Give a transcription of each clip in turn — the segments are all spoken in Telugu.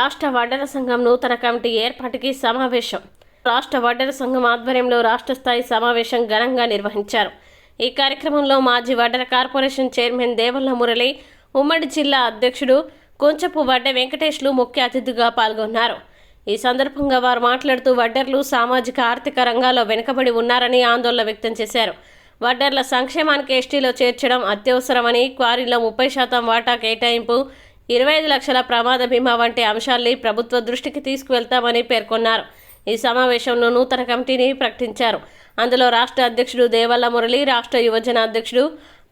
రాష్ట్ర వడ్డర సంఘం నూతన కమిటీ ఏర్పాటుకి సమావేశం. రాష్ట్ర వడ్డర సంఘం ఆధ్వర్యంలో రాష్ట్ర స్థాయి సమావేశం ఘనంగా నిర్వహించారు. ఈ కార్యక్రమంలో మాజీ వడ్డర కార్పొరేషన్ చైర్మన్ దేవల్ల మురళి ఉమ్మడి జిల్లా అధ్యక్షుడు కొంచెపు వడ్డ వెంకటేష్లు ముఖ్య అతిథిగా పాల్గొన్నారు. ఈ సందర్భంగా వారు మాట్లాడుతూ వడ్డర్లు సామాజిక ఆర్థిక రంగాల్లో వెనుకబడి ఉన్నారని ఆందోళన వ్యక్తం చేశారు. వడ్డర్ల సంక్షేమానికి ఎస్టీలో చేర్చడం అత్యవసరమని క్వారీలో ముప్పై శాతం వాటా కేటాయింపు ఇరవై ఐదు లక్షల ప్రమాద బీమా వంటి అంశాల్ని ప్రభుత్వ దృష్టికి తీసుకువెళ్తామని పేర్కొన్నారు. ఈ సమావేశంలో నూతన కమిటీని ప్రకటించారు. అందులో రాష్ట్ర అధ్యక్షుడు దేవల్ల మురళి రాష్ట్ర యువజన అధ్యక్షుడు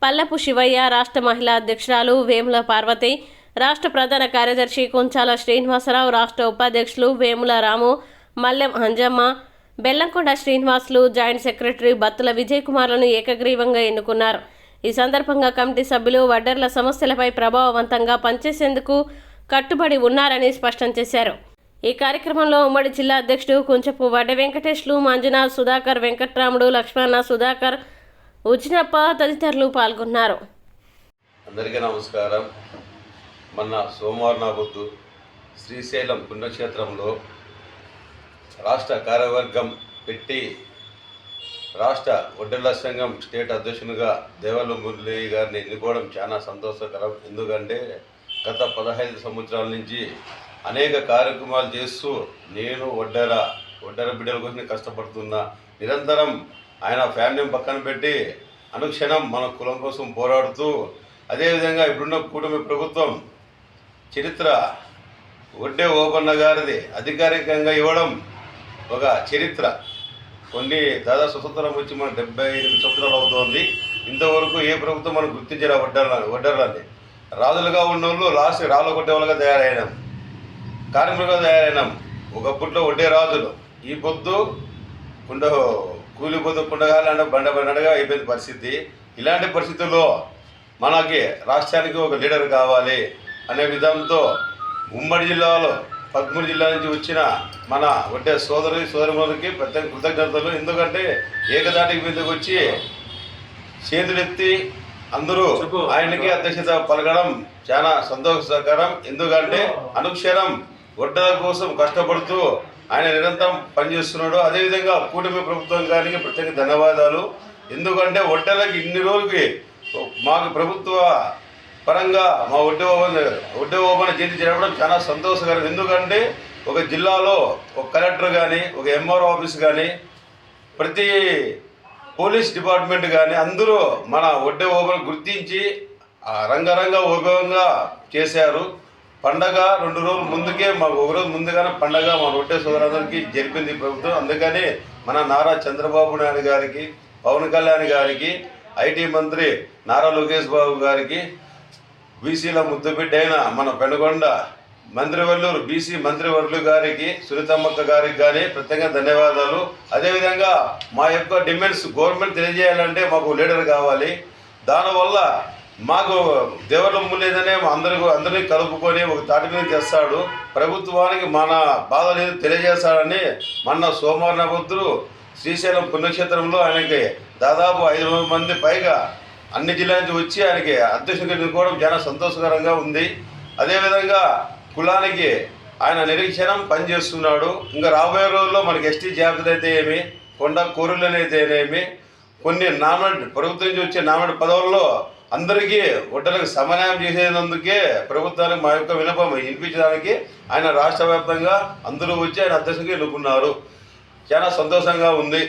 పల్లపు శివయ్య రాష్ట్ర మహిళా అధ్యక్షురాలు వేముల పార్వతి రాష్ట్ర ప్రధాన కార్యదర్శి కొంచాల శ్రీనివాసరావు రాష్ట్ర ఉపాధ్యక్షులు వేముల రాము మల్లెం అంజమ్మ బెల్లంకొండ శ్రీనివాసులు జాయింట్ సెక్రటరీ బత్తుల విజయ్ కుమార్లను ఏకగ్రీవంగా ఎన్నుకున్నారు. ఈ సందర్భంగా కమిటీ సభ్యులు వడ్డర్ల సమస్యలపై ప్రభావవంతంగా పనిచేసేందుకు కట్టుబడి ఉన్నారని స్పష్టం చేశారు. ఈ కార్యక్రమంలో ఉమ్మడి జిల్లా అధ్యక్షుడు కుంచపు వడ్డ వెంకటేష్లు మంజునాథ్ సుధాకర్ వెంకట్రాముడు లక్ష్మణ సుధాకర్ ఉజినప్ప తదితరులు పాల్గొన్నారు. అందరికీ నమస్కారం. మొన్న సోమవారం నాబొద్దు శ్రీశైలం పుణ్యక్షేత్రంలో రాష్ట్ర కార్యవర్గం పెట్టి రాష్ట్ర ఒడ్డెల సంఘం స్టేట్ అధ్యక్షునిగా దేవాల మురళి గారిని ఎన్నుకోవడం చాలా సంతోషకరం. ఎందుకంటే గత పదహైదు సంవత్సరాల నుంచి అనేక కార్యక్రమాలు చేస్తూ నేను ఒడ్డెర ఒడ్డెర బిడ్డల కోసం కష్టపడుతున్నా. నిరంతరం ఆయన ఫ్యామిలీని పక్కన పెట్టి అనుక్షణం మన కులం కోసం పోరాడుతూ అదేవిధంగా ఇప్పుడున్న కూటమి ప్రభుత్వం చరిత్ర ఒడ్డే ఓపన్న గారిది అధికారికంగా ఇవ్వడం ఒక చరిత్ర. కొన్ని దాదాపు స్వతంత్రం వచ్చి మన డెబ్బై ఎనిమిది సంవత్సరాలు అవుతోంది. ఇంతవరకు ఏ ప్రభుత్వం మనం గుర్తించిన వడ్డర్లని వడ్డర్లని. రాజులుగా ఉన్నోళ్ళు లాస్ట్ రాళ్ళ కొట్టేవాళ్ళుగా తయారైనాం. కార్మికులుగా తయారైనాం. ఒకప్పట్లో వడ్డే రాజులు. ఈ పొద్దు కుండ కూలి పొద్దు కుండగాలి బండ బండగా అయిపోయిన పరిస్థితి. ఇలాంటి పరిస్థితుల్లో మనకి రాష్ట్రానికి ఒక లీడర్ కావాలి అనే విధంతో ఉమ్మడి జిల్లాలో పదమూడు జిల్లా నుంచి వచ్చిన మన ఒడ్డే సోదరి సోదరిమణులకి ప్రత్యేక కృతజ్ఞతలు. ఎందుకంటే ఏకదాటికి మీదకి వచ్చి చేతులెత్తి అందరూ ఆయనకి అధ్యక్షత పలకడం చాలా సంతోషకరం. ఎందుకంటే అనుక్షణం ఒడ్డల కోసం కష్టపడుతూ ఆయన నిరంతరం పనిచేస్తున్నాడు. అదేవిధంగా కూటమి ప్రభుత్వం గారికి ప్రత్యేక ధన్యవాదాలు. ఎందుకంటే ఒడ్డలకి ఇన్ని రోజులకి మాకు ప్రభుత్వ పరంగా మా ఉద్యోగ ఓపెన్ ఒడ్డే ఓపెన్ చేతి జరపడం చాలా సంతోషకరం. ఎందుకంటే ఒక జిల్లాలో ఒక కలెక్టర్ కానీ ఒక ఎంఆర్ఓ ఆఫీస్ కానీ ప్రతి పోలీస్ డిపార్ట్మెంట్ కానీ అందరూ మన ఒడ్డే ఓపెన్ గుర్తించి రంగరంగ ఉపయోగంగా చేశారు. పండగ రెండు రోజుల ముందుకే మాకు ఒక రోజు ముందుగానే పండగ మా ఒడ్డే సోదరులందరికీ జరిపింది ప్రభుత్వం. అందుకని మన నారా చంద్రబాబు నాయుడు గారికి పవన్ కళ్యాణ్ గారికి ఐటీ మంత్రి నారా లోకేష్ బాబు గారికి బీసీల ముద్దుబిడ్డైన మన పెనుగొండ మంత్రివల్లూరు బీసీ మంత్రివర్లు గారికి సునీతమ్మక్క గారికి కానీ ప్రత్యేకంగా ధన్యవాదాలు. అదేవిధంగా మా యొక్క డిమాండ్స్ గవర్నమెంట్ తెలియజేయాలంటే మాకు లీడర్ కావాలి. దానివల్ల మాకు దేవరమ్ము లేదనే అందరికీ అందరినీ కలుపుకొని ఒక తాటి మీద చేస్తాడు ప్రభుత్వానికి మన బాధలు ఏదో తెలియజేస్తాడని మొన్న సోమవారం బుద్ధుడు శ్రీశైలం పుణ్యక్షేత్రంలో ఆయనకి దాదాపు ఐదు వందల మంది పైగా అన్ని జిల్లాల నుంచి వచ్చి ఆయనకి అధ్యక్షుడిగా ఎన్నుకోవడం చాలా సంతోషకరంగా ఉంది. అదేవిధంగా కులానికి ఆయన నిరీక్షణం పనిచేస్తున్నాడు. ఇంకా రాబోయే రోజుల్లో మనకి ఎస్టీ జాబితా అయితే ఏమి కొండ కూరలనైతేనేమి కొన్ని నామినేట్ ప్రభుత్వం నుంచి వచ్చే నామినేట్ పదవుల్లో అందరికీ ఒడ్డలకు సమన్వయం చేసేందుకే ప్రభుత్వానికి మా యొక్క వినపం వినిపించడానికి ఆయన రాష్ట్ర వ్యాప్తంగా అందరూ వచ్చి ఆయన అధ్యక్షుడిగా ఎన్నుకున్నారు. చాలా సంతోషంగా ఉంది.